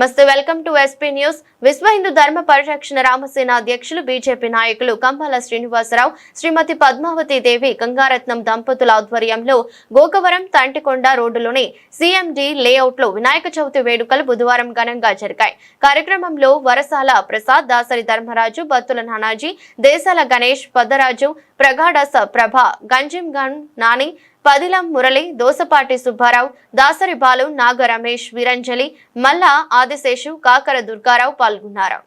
నమస్తే welcome to SP news. విశ్వ హిందూ ధర్మ పరిరక్షణ రామసేన అధ్యక్షులు బీజేపీ నాయకులు కంబాల శ్రీనివాసరావు శ్రీమతి పద్మావతి దేవి గంగారత్నం దంపతుల ఆధ్వర్యంలో గోకవరం తంటికొండ రోడ్డులోని సీఎండి లేఅవుట్లో వినాయక చవితి వేడుకలు బుధవారం ఘనంగా జరిగాయి. కార్యక్రమంలో వరసాల ప్రసాద్ దాసరి ధర్మరాజు బత్తుల నానాజీ దేశాల గణేష్ పద్దరాజు ప్రగాఢ ప్రభ గంజిం గన్ నాని పదిలం మురళి దోసపాటి సుబ్బారావు దాసరి బాలు నాగ రమేష్ వీరంజలి మల్లా ఆదిశేషు కాకర దుర్గారావు పాల్గొన్నారు.